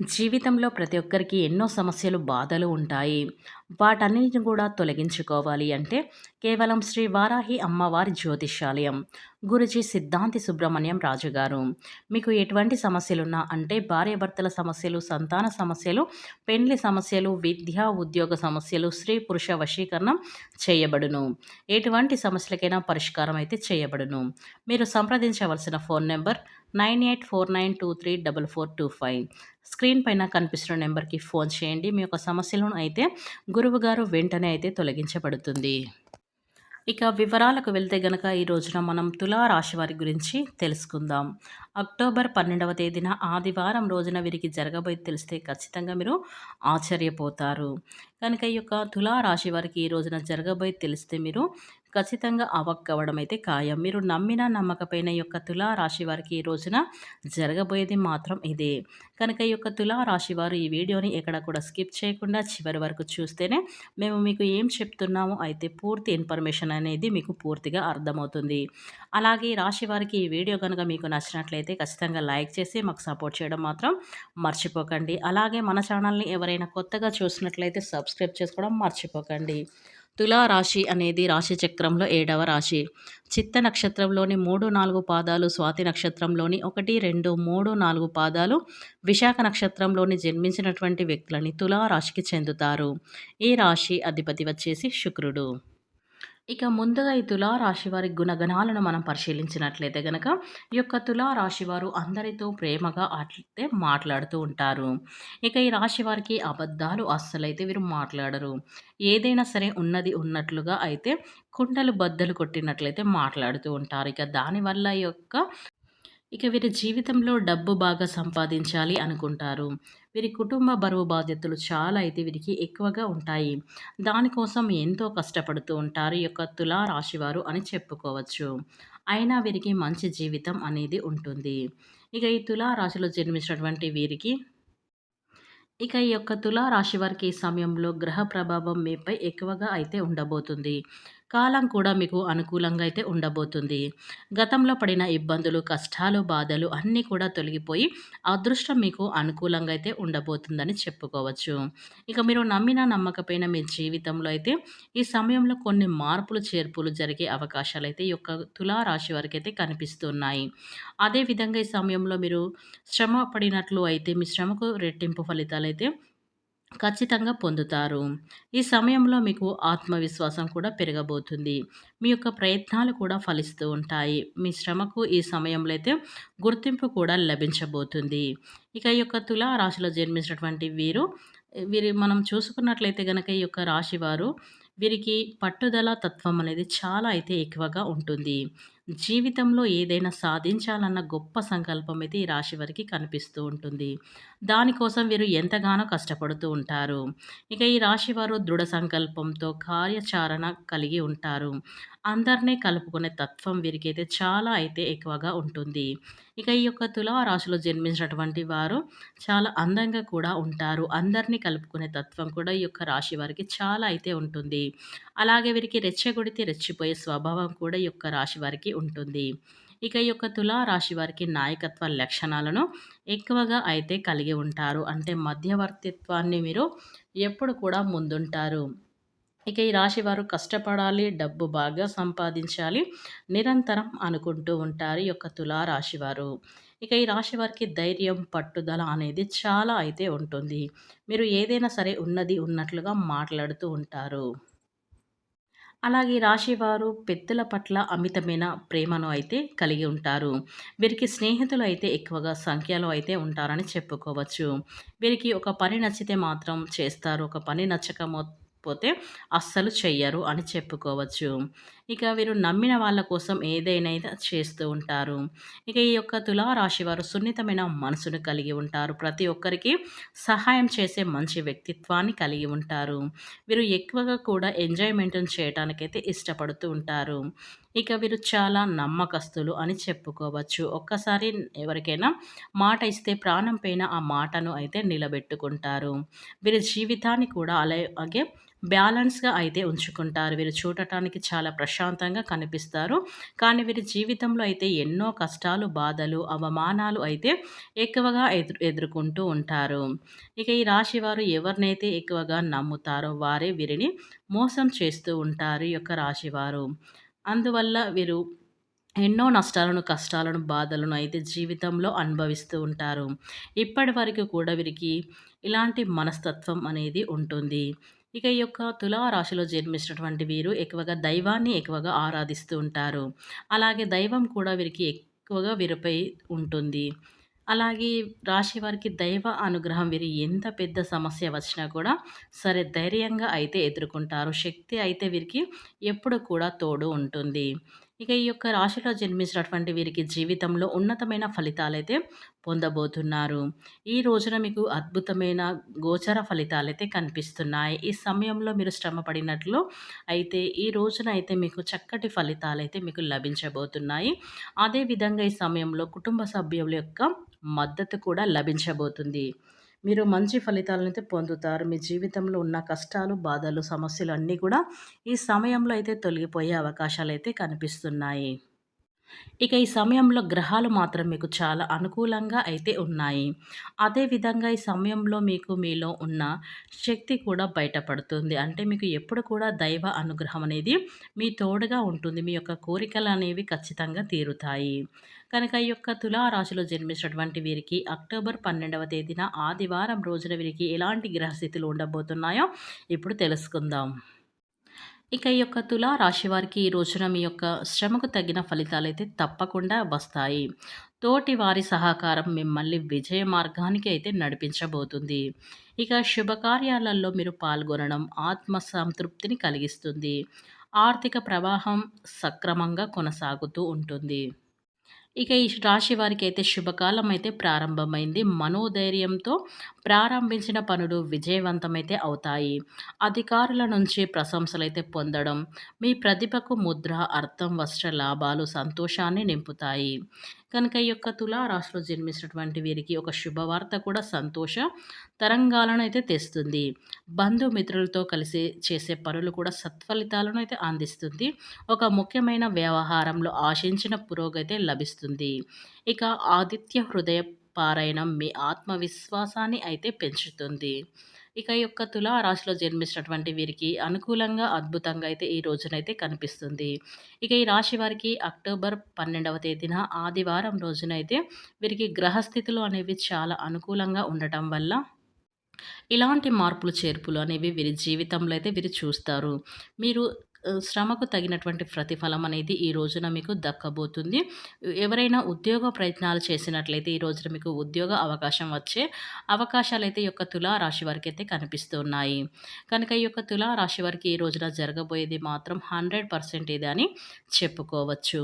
జీవితంలో ప్రతి ఒక్కరికి ఎన్నో సమస్యలు, బాధలు ఉంటాయి. వాటన్నిటిని కూడా తొలగించుకోవాలి అంటే కేవలం శ్రీ వారాహి అమ్మవారి జ్యోతిషాలయం గురూజీ సిద్ధాంతి సుబ్రహ్మణ్యం రాజు గారు. మీకు ఎటువంటి సమస్యలున్నా అంటే భార్యాభర్తల సమస్యలు, సంతాన సమస్యలు, పెండ్లి సమస్యలు, విద్య, ఉద్యోగ సమస్యలు, స్త్రీ పురుష వశీకరణం చేయబడును. ఎటువంటి సమస్యలకైనా పరిష్కారం అయితే చేయబడును. మీరు సంప్రదించవలసిన phone number nine eight four nine two three double four two five screen పైన కనిపిస్తున్న నెంబర్కి ఫోన్ చేయండి మీ యొక్క సమస్యలను అయితే గురువుగారు వెంటనే అయితే తొలగించబడుతుంది ఇక వివరాలకు వెళ్తే గనక ఈ రోజున మనం తులా రాశి వారి గురించి తెలుసుకుందాం. అక్టోబర్ పన్నెండవ తేదీన ఆదివారం రోజున వీరికి జరగబోయి తెలిస్తే ఖచ్చితంగా మీరు ఆశ్చర్యపోతారు. కనుక ఈ యొక్క తులారాశి వారికి ఈ రోజున జరగబోయి తెలిస్తే మీరు ఖచ్చితంగా అవక్కవడం అయితే ఖాయం. మీరు నమ్మిన నమ్మకపోయిన యొక్క తులా రాశి వారికి ఈ రోజున జరగబోయేది మాత్రం ఇదే. కనుక ఈ యొక్క తులా రాశి వారు ఈ వీడియోని ఎక్కడ కూడా స్కిప్ చేయకుండా చివరి వరకు చూస్తేనే మేము మీకు ఏం చెప్తున్నామో అయితే పూర్తి ఇన్ఫర్మేషన్ అనేది మీకు పూర్తిగా అర్థమవుతుంది. అలాగే రాశి వారికి ఈ వీడియో కనుక మీకు నచ్చినట్లయితే ఖచ్చితంగా లైక్ చేసి మాకు సపోర్ట్ చేయడం మాత్రం మర్చిపోకండి. అలాగే మన ఛానల్ని ఎవరైనా కొత్తగా చూసినట్లయితే సబ్స్క్రైబ్ చేసుకోవడం మర్చిపోకండి. తులారాశి అనేది రాశి చక్రంలో ఏడవ రాశి. చిత్త నక్షత్రంలోని మూడు నాలుగు పాదాలు స్వాతి నక్షత్రంలోని ఒకటి రెండు మూడు నాలుగు పాదాలు విశాఖ నక్షత్రంలోని జన్మించినటువంటి వ్యక్తులని తులారాశికి చెందుతారు. ఈ రాశి అధిపతి వచ్చేసి శుక్రుడు. ఇక ముందుగా ఈ తులారాశి వారి గుణగణాలను మనం పరిశీలించినట్లయితే గనక ఈ యొక్క తులారాశి వారు అందరితో ప్రేమగా అట్లయితే మాట్లాడుతూ ఉంటారు. ఇక ఈ రాశి వారికి అబద్ధాలు అస్సలైతే వీరు మాట్లాడరు. ఏదైనా సరే ఉన్నది ఉన్నట్లుగా అయితే కుండలు బద్దలు కొట్టినట్లయితే మాట్లాడుతూ ఉంటారు. ఇక దానివల్ల యొక్క ఇక వీరి జీవితంలో డబ్బు బాగా సంపాదించాలి అనుకుంటారు. వీరి కుటుంబ బరువు బాధ్యతలు చాలా అయితే వీరికి ఎక్కువగా ఉంటాయి. దానికోసం ఎంతో కష్టపడుతూ ఉంటారు. ఈ యొక్క తులా రాశివారు అని చెప్పుకోవచ్చు. అయినా వీరికి మంచి జీవితం అనేది ఉంటుంది. ఇక ఈ తులా రాశిలో జన్మించినటువంటి వీరికి ఇక ఈ యొక్క తులా రాశి వారికి ఈ సమయంలో గ్రహ ప్రభావం మీపై ఎక్కువగా అయితే ఉండబోతుంది. కాలం కూడా మీకు అనుకూలంగా అయితే ఉండబోతుంది. గతంలో పడిన ఇబ్బందులు కష్టాలు బాధలు అన్నీ కూడా తొలగిపోయి అదృష్టం మీకు అనుకూలంగా అయితే ఉండబోతుందని చెప్పుకోవచ్చు. ఇక మీరు నమ్మిన నమ్మకపోయిన మీ జీవితంలో అయితే ఈ సమయంలో కొన్ని మార్పులు చేర్పులు జరిగే అవకాశాలు అయితే ఈ యొక్క తులారాశి వారికి అయితే కనిపిస్తున్నాయి. అదేవిధంగా ఈ సమయంలో మీరు శ్రమ పడినట్లు అయితే మీ శ్రమకు రెట్టింపు ఫలితాలు అయితే ఖచ్చితంగా పొందుతారు. ఈ సమయంలో మీకు ఆత్మవిశ్వాసం కూడా పెరగబోతుంది. మీ యొక్క ప్రయత్నాలు కూడా ఫలిస్తూ ఉంటాయి. మీ శ్రమకు ఈ సమయంలో అయితే గుర్తింపు కూడా లభించబోతుంది. ఇక ఈ యొక్క తులా రాశిలో జన్మించినటువంటి వీరు వీరి మనం చూసుకున్నట్లయితే కనుక ఈ యొక్క రాశి వారు వీరికి పట్టుదల తత్వం అనేది చాలా అయితే ఎక్కువగా ఉంటుంది. జీవితంలో ఏదైనా సాధించాలన్న గొప్ప సంకల్పం అయితే ఈ రాశి వారికి కనిపిస్తూ ఉంటుంది. దానికోసం వీరు ఎంతగానో కష్టపడుతూ ఉంటారు. ఇక ఈ రాశి వారు దృఢ సంకల్పంతో కార్యాచరణ కలిగి ఉంటారు. అందరినీ కలుపుకునే తత్వం వీరికైతే చాలా అయితే ఎక్కువగా ఉంటుంది. ఇక ఈ యొక్క తులా రాశిలో జన్మించినటువంటి వారు చాలా అందంగా కూడా ఉంటారు. అందరినీ కలుపుకునే తత్వం కూడా ఈ యొక్క రాశి వారికి చాలా అయితే ఉంటుంది. అలాగే వీరికి రెచ్చగొడితే రెచ్చిపోయే స్వభావం కూడా ఈ యొక్క రాశి వారికి ఉంటుంది. ఇక ఈ యొక్క తులా రాశి వారికి నాయకత్వ లక్షణాలను ఎక్కువగా అయితే కలిగి ఉంటారు. అంటే మధ్యవర్తిత్వాన్ని మీరు ఎప్పుడు కూడా ముందుంటారు. ఇక ఈ రాశి వారు కష్టపడాలి డబ్బు బాగా సంపాదించాలి నిరంతరం అనుకుంటూ ఉంటారు ఈ యొక్క తులా రాశివారు ఇక ఈ రాశి వారికి ధైర్యం పట్టుదల అనేది చాలా అయితే ఉంటుంది. మీరు ఏదైనా సరే ఉన్నది ఉన్నట్లుగా మాట్లాడుతూ ఉంటారు. అలాగే రాశివారు పెద్దల పట్ల అమితమైన ప్రేమను అయితే కలిగి ఉంటారు. వీరికి స్నేహితులు అయితే ఎక్కువగా సంఖ్యలో అయితే ఉంటారని చెప్పుకోవచ్చు. వీరికి ఒక పని నచ్చితే మాత్రం చేస్తారు. ఒక పని నచ్చక పోతే అస్సలు చెయ్యరు అని చెప్పుకోవచ్చు. ఇక వీరు నమ్మిన వాళ్ళ కోసం ఏదైనా చేస్తూ ఉంటారు. ఇక ఈ యొక్క తులారాశి వారు సున్నితమైన మనసును కలిగి ఉంటారు. ప్రతి ఒక్కరికి సహాయం చేసే మంచి వ్యక్తిత్వాన్ని కలిగి ఉంటారు. వీరు ఎక్కువగా కూడా ఎంజాయ్మెంట్ చేయడానికైతే ఇష్టపడుతూ ఉంటారు. ఇక వీరు చాలా నమ్మకస్తులు అని చెప్పుకోవచ్చు. ఒక్కసారి ఎవరికైనా మాట ఇస్తే ప్రాణం పైన ఆ మాటను అయితే నిలబెట్టుకుంటారు. వీరి జీవితాన్ని కూడా అలాగే బ్యాలెన్స్గా అయితే ఉంచుకుంటారు. వీరు చూడటానికి చాలా ప్రశాంతంగా కనిపిస్తారు. కానీ వీరి జీవితంలో అయితే ఎన్నో కష్టాలు బాధలు అవమానాలు అయితే ఎక్కువగా ఎదురు ఎదుర్కొంటూ ఉంటారు. ఇక ఈ రాశి వారు ఎవరినైతే ఎక్కువగా నమ్ముతారో వారే వీరిని మోసం చేస్తూ ఉంటారు ఈ యొక్క రాశివారు. అందువల్ల వీరు ఎన్నో నష్టాలను కష్టాలను బాధలను అయితే జీవితంలో అనుభవిస్తూ ఉంటారు. ఇప్పటి వరకు కూడా వీరికి ఇలాంటి మనస్తత్వం అనేది ఉంటుంది. ఇక ఈ యొక్క తులారాశిలో జన్మించినటువంటి వీరు ఎక్కువగా దైవాన్ని ఎక్కువగా ఆరాధిస్తూ ఉంటారు. అలాగే దైవం కూడా వీరికి ఎక్కువగా వీరిపై ఉంటుంది. అలాగే రాశి వారికి దైవ అనుగ్రహం వీరి ఎంత పెద్ద సమస్య వచ్చినా కూడా సరే ధైర్యంగా అయితే ఎదుర్కొంటారు. శక్తి అయితే వీరికి ఎప్పుడు కూడా తోడు ఉంటుంది. ఇక ఈ యొక్క రాశిలో జన్మించినటువంటి వీరికి జీవితంలో ఉన్నతమైన ఫలితాలైతే పొందబోతున్నారు. ఈ రోజున మీకు అద్భుతమైన గోచర ఫలితాలైతే కనిపిస్తున్నాయి. ఈ సమయంలో మీరు శ్రమ పడినట్లు అయితే ఈ రోజున అయితే మీకు చక్కటి ఫలితాలైతే మీకు లభించబోతున్నాయి. అదేవిధంగా ఈ సమయంలో కుటుంబ సభ్యుల యొక్క మద్దతు కూడా లభించబోతుంది. మీరు మంచి ఫలితాలను అయితే పొందుతారు. మీ జీవితంలో ఉన్న కష్టాలు బాధలు సమస్యలు అన్నీ కూడా ఈ సమయంలో అయితే తొలగిపోయే అవకాశాలు అయితే కనిపిస్తున్నాయి. ఇక ఈ సమయంలో గ్రహాలు మాత్రం మీకు చాలా అనుకూలంగా అయితే ఉన్నాయి. అదేవిధంగా ఈ సమయంలో మీకు మీలో ఉన్న శక్తి కూడా బయటపడుతుంది. అంటే మీకు ఎప్పుడు కూడా దైవ అనుగ్రహం అనేది మీ తోడుగా ఉంటుంది. మీ యొక్క కోరికలు అనేవి ఖచ్చితంగా తీరుతాయి. కనుక ఈ యొక్క తులారాశిలో జన్మించినటువంటి వీరికి అక్టోబర్ పన్నెండవ తేదీన ఆదివారం రోజున వీరికి ఎలాంటి గ్రహస్థితులు ఉండబోతున్నాయో ఇప్పుడు తెలుసుకుందాం. ఇక ఈ యొక్క తులా రాశి వారికి ఈ రోజున మీ యొక్క శ్రమకు తగిన ఫలితాలు అయితే తప్పకుండా వస్తాయి. తోటి వారి సహకారం మిమ్మల్ని విజయ మార్గానికి అయితే నడిపించబోతుంది. ఇక శుభకార్యాలలో మీరు పాల్గొనడం ఆత్మ సంతృప్తిని కలిగిస్తుంది. ఆర్థిక ప్రవాహం సక్రమంగా కొనసాగుతూ ఉంటుంది. ఇక ఈ రాశి వారికి అయితే శుభకాలం అయితే ప్రారంభమైంది. మనోధైర్యంతో ప్రారంభించిన పనులు విజయవంతమైతే అవుతాయి. అధికారుల నుంచి ప్రశంసలు అయితే పొందడం మీ ప్రతిభకు ముద్ర అర్థం వస్త్ర లాభాలు సంతోషాన్ని నింపుతాయి. కనుక ఈ యొక్క తులారాశిలో జన్మించినటువంటి వీరికి ఒక శుభవార్త కూడా సంతోష తరంగాలను అయితే తెస్తుంది. బంధుమిత్రులతో కలిసి చేసే పనులు కూడా సత్ఫలితాలను అయితే అందిస్తుంది. ఒక ముఖ్యమైన వ్యవహారంలో ఆశించిన పురోగతి లభిస్తుంది. ఇక ఆదిత్య హృదయ పారాయణం మీ ఆత్మవిశ్వాసాన్ని అయితే పెంచుతుంది. ఇక ఈ యొక్క తులారాశిలో జన్మించినటువంటి వీరికి అనుకూలంగా అద్భుతంగా అయితే ఈ రోజునైతే కనిపిస్తుంది. ఇక ఈ రాశి వారికి అక్టోబర్ పన్నెండవ తేదీన ఆదివారం రోజునైతే వీరికి గ్రహస్థితులు అనేవి చాలా అనుకూలంగా ఉండటం వల్ల ఇలాంటి మార్పులు చేర్పులు అనేవి వీరి జీవితంలో అయితే వీరు చూస్తారు. మీరు శ్రమకు తగినటువంటి ప్రతిఫలం అనేది ఈ రోజున మీకు దక్కబోతుంది. ఎవరైనా ఉద్యోగ ప్రయత్నాలు చేసినట్లయితే ఈ రోజున మీకు ఉద్యోగ అవకాశం వచ్చే అవకాశాలు అయితే యొక్క తులా రాశి వారికి అయితే కనిపిస్తున్నాయి. కనుక ఈ యొక్క తులారాశి వారికి ఈ రోజున జరగబోయేది మాత్రం హండ్రెడ్ పర్సెంట్ ఇది అని చెప్పుకోవచ్చు.